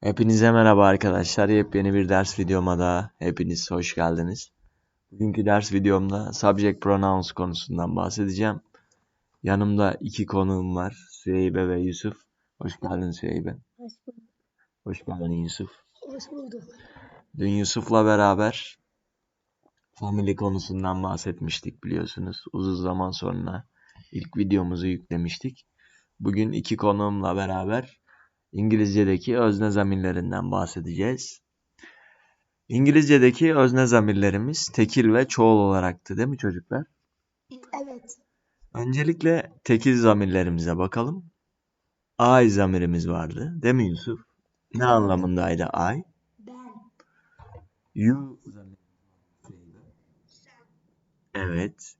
Hepinize merhaba arkadaşlar. Yepyeni bir ders videoma da hepiniz hoş geldiniz. Bugünkü ders videomda subject pronouns konusundan bahsedeceğim. Yanımda iki konuğum var. Süheybe ve Yusuf. Hoş geldin Süheybe. Hoş bulduk. Hoş geldin Yusuf. Hoş bulduk. Dün Yusuf'la beraber family konusundan bahsetmiştik biliyorsunuz. Uzun zaman sonra ilk videomuzu yüklemiştik. Bugün iki konuğumla beraber İngilizce'deki özne zamirlerinden bahsedeceğiz. İngilizce'deki özne zamirlerimiz tekil ve çoğul olaraktı değil mi çocuklar? Evet. Öncelikle tekil zamirlerimize bakalım. I zamirimiz vardı değil mi Yusuf? Ne anlamındaydı I? Ben. You Evet.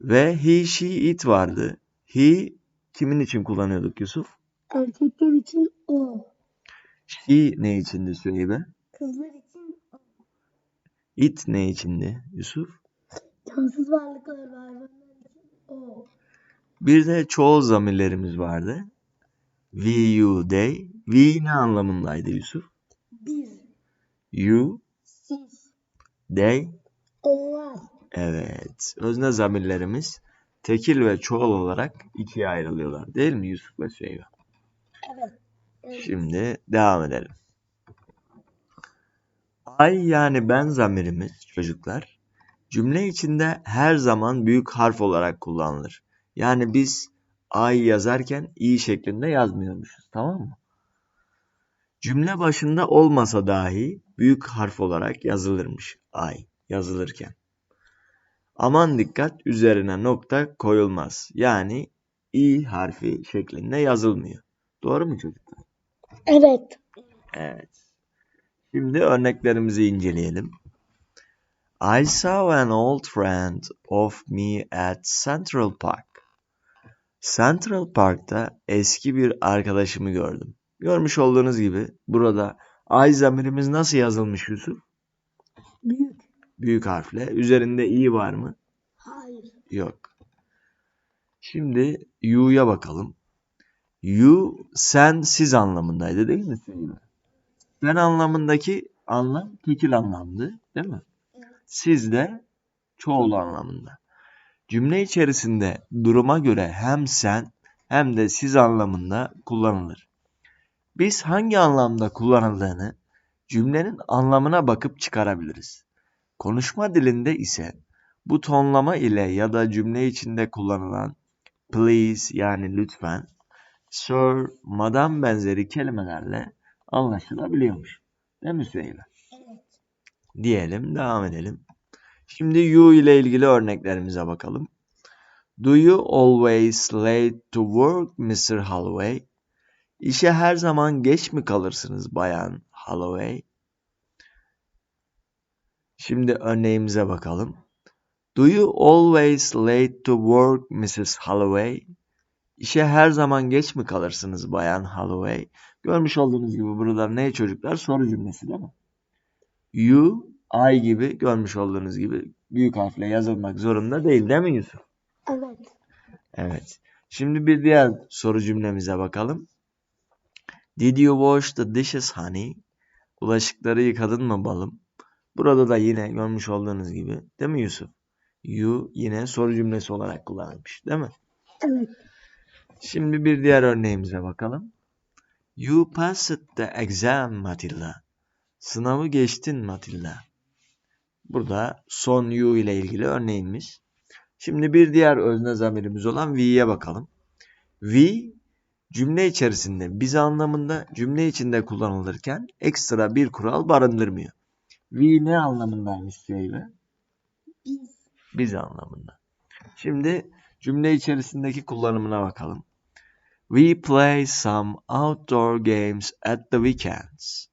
Ve he, she, it vardı. He kimin için kullanıyorduk Yusuf? Erkekler için o. She ne içindi Süheybe? Kızlar için o. It ne içindi Yusuf? Cansız varlıklar hayvanlar için o. Bir de çoğul zamirlerimiz vardı. We, you, they. We ne anlamındaydı Yusuf? Biz. You, Siz. they. Onlar. Evet. Özne zamirlerimiz tekil ve çoğul olarak ikiye ayrılıyorlar. Değil mi Yusuf ve Süheybe? Şimdi devam edelim. Ay yani ben zamirimiz çocuklar cümle içinde her zaman büyük harf olarak kullanılır. Yani biz ay yazarken i şeklinde yazmıyormuşuz tamam mı? Cümle başında olmasa dahi büyük harf olarak yazılırmış ay yazılırken. Aman dikkat üzerine nokta koyulmaz. Yani i harfi şeklinde yazılmıyor. Doğru mu çocuklar? Evet. Evet. Şimdi örneklerimizi inceleyelim. I saw an old friend of me at Central Park. Central Park'ta eski bir arkadaşımı gördüm. Görmüş olduğunuz gibi burada I zamirimiz nasıl yazılmış Yusuf? Büyük. Büyük harfle. Üzerinde i var mı? Hayır. Yok. Şimdi you'ya bakalım. You sen siz anlamındaydı değil mi? Sen anlamındaki anlam tekil anlamdı değil mi? Siz de çoğul anlamında. Cümle içerisinde duruma göre hem sen hem de siz anlamında kullanılır. Biz hangi anlamda kullanıldığını cümlenin anlamına bakıp çıkarabiliriz. Konuşma dilinde ise bu tonlama ile ya da cümle içinde kullanılan please yani lütfen, sir, madam benzeri kelimelerle anlaşılabiliyormuş. Değil mi Süheyla? Evet. Diyelim, devam edelim. Şimdi you ile ilgili örneklerimize bakalım. Do you always late to work Mr. Holloway? İşe her zaman geç mi kalırsınız Bayan Holloway? Şimdi örneğimize bakalım. Do you always late to work Mrs. Holloway? İşe her zaman geç mi kalırsınız Bayan Holloway? Görmüş olduğunuz gibi burada ne çocuklar? Soru cümlesi değil mi? You, I gibi görmüş olduğunuz gibi büyük harfle yazılmak zorunda değil değil mi Yusuf? Evet. Evet. Şimdi bir diğer soru cümlemize bakalım. Did you wash the dishes honey? Bulaşıkları yıkadın mı balım? Burada da yine görmüş olduğunuz gibi değil mi Yusuf? You yine soru cümlesi olarak kullanılmış değil mi? Evet. Şimdi bir diğer örneğimize bakalım. You passed the exam Matilda. Sınavı geçtin Matilda. Burada son you ile ilgili örneğimiz. Şimdi bir diğer özne zamirimiz olan we'ye bakalım. We cümle içerisinde biz anlamında cümle içinde kullanılırken ekstra bir kural barındırmıyor. We ne anlamındaymış Süheybe? Biz. Biz anlamında. Şimdi cümle içerisindeki kullanımına bakalım. We play some outdoor games at the weekends.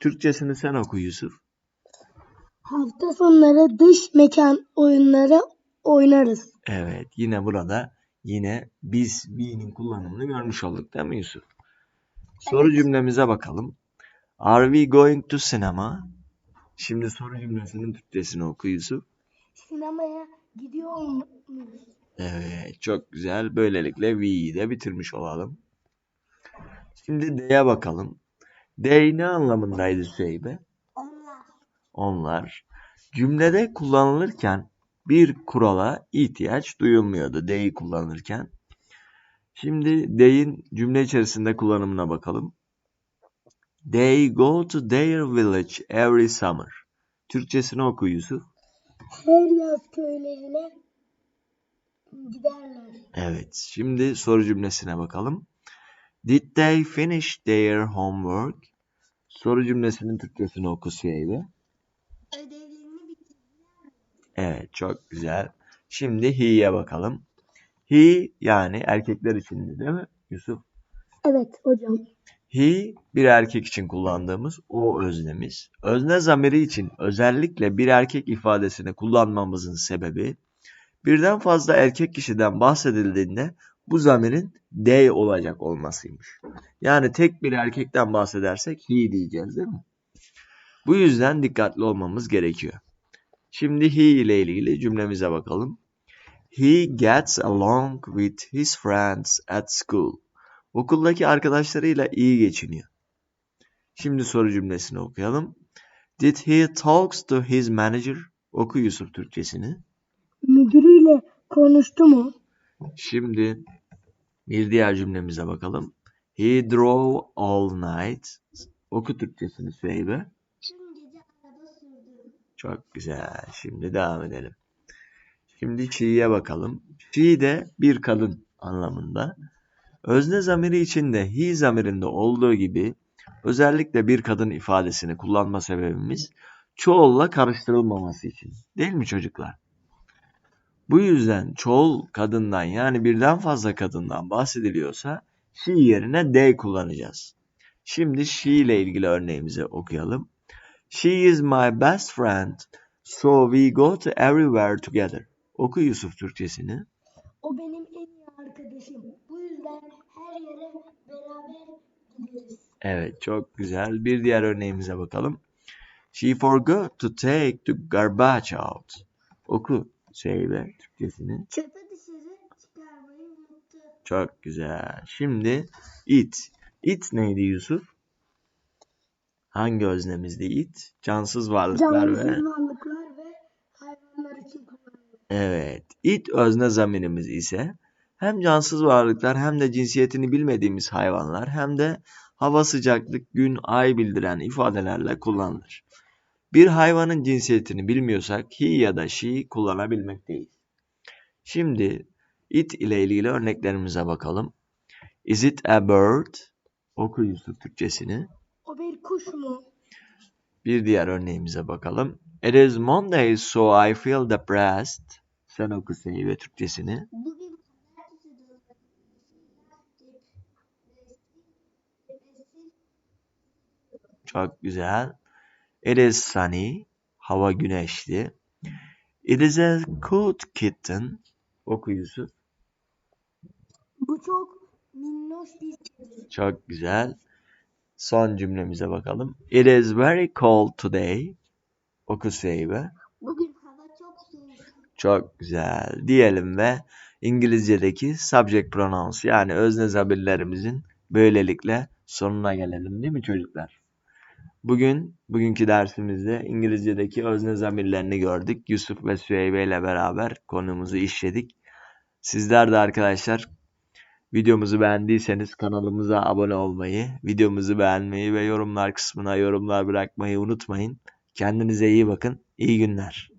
Türkçesini sen oku Yusuf. Hafta sonları dış mekan oyunları oynarız. Evet yine burada yine biz we'nin kullanımını görmüş olduk değil mi Yusuf? Soru cümlemize bakalım. Are we going to cinema? Şimdi soru cümlesinin Türkçesini oku Yusuf. Sinemaya gidiyor muyuz? Evet çok güzel. Böylelikle V'yi de bitirmiş olalım. Şimdi D'ye bakalım. They ne anlamındaydı Süheybe? Onlar. Onlar. Cümlede kullanılırken bir kurala ihtiyaç duyulmuyordu they kullanılırken. Şimdi they'in cümle içerisinde kullanımına bakalım. They go to their village every summer. Türkçesini oku Yusuf. Her yaz köylerine giderler. Evet. Şimdi soru cümlesine bakalım. Did they finish their homework? Soru cümlesinin Türkçesini oku Süheybe. Ödevlerini bitirdiler. Evet çok güzel. Şimdi he'ye bakalım. He yani erkekler içindi değil mi Yusuf? Evet hocam. He bir erkek için kullandığımız o öznemiz. Özne zamiri için özellikle bir erkek ifadesini kullanmamızın sebebi birden fazla erkek kişiden bahsedildiğinde bu zamirin they olacak olmasıymış. Yani tek bir erkekten bahsedersek he diyeceğiz değil mi? Bu yüzden dikkatli olmamız gerekiyor. Şimdi he ile ilgili cümlemize bakalım. He gets along with his friends at school. Okuldaki arkadaşlarıyla iyi geçiniyor. Şimdi soru cümlesini okuyalım. Did he talks to his manager? Oku Yusuf Türkçesini. Müdürüyle konuştu mu? Şimdi bir diğer cümlemize bakalım. He drove all night. Oku Türkçesini Süheybe. Tüm gece araba sürdü. Çok güzel. Şimdi devam edelim. Şimdi she'ye bakalım. She de bir kadın anlamında. Özne zamiri içinde he zamirinde olduğu gibi özellikle bir kadın ifadesini kullanma sebebimiz çoğulla karıştırılmaması için. Değil mi çocuklar? Bu yüzden çoğul kadından yani birden fazla kadından bahsediliyorsa she yerine they kullanacağız. Şimdi she ile ilgili örneğimizi okuyalım. She is my best friend, so we go to everywhere together. Oku Yusuf Türkçesini. O benim en iyi arkadaşım. Bu yüzden her yere beraber gideriz. Evet, çok güzel. Bir diğer örneğimize bakalım. She forgot to take the garbage out. Oku Şeybe Türkçesini. Çöpü dışarı çıkarmayı unuttu. Çok güzel. Şimdi it. It neydi Yusuf? Hangi öznemizdi it? Cansız varlıklar Cansız ve varlıklar ve hayvanlar için kullanılır. Evet. It özne zamirimiz ise hem cansız varlıklar hem de cinsiyetini bilmediğimiz hayvanlar hem de hava sıcaklık, gün, ay bildiren ifadelerle kullanılır. Bir hayvanın cinsiyetini bilmiyorsak he ya da she kullanabilmekteyiz. Şimdi it ile ilgili örneklerimize bakalım. Is it a bird? Oku Yusuf Türkçesini. O bir kuş mu? Bir diğer örneğimize bakalım. It is Monday so I feel depressed. Sen oku ve Türkçesini. Bugün Çok güzel. It is sunny. Hava güneşli. It is a cute kitten. Oku Yusuf. Bu çok minnoş bir kedi. Çok güzel. Son cümlemize bakalım. It is very cold today. Oku Seybe. Bugün hava çok soğuk. Çok güzel. Diyelim ve İngilizce'deki subject pronouns yani özne zamirlerimizin böylelikle sonuna gelelim değil mi çocuklar? Bugün, bugünkü dersimizde İngilizce'deki özne zamirlerini gördük. Yusuf ve Süheybe ile beraber konumuzu işledik. Sizler de arkadaşlar videomuzu beğendiyseniz kanalımıza abone olmayı, videomuzu beğenmeyi ve yorumlar kısmına yorumlar bırakmayı unutmayın. Kendinize iyi bakın. İyi günler.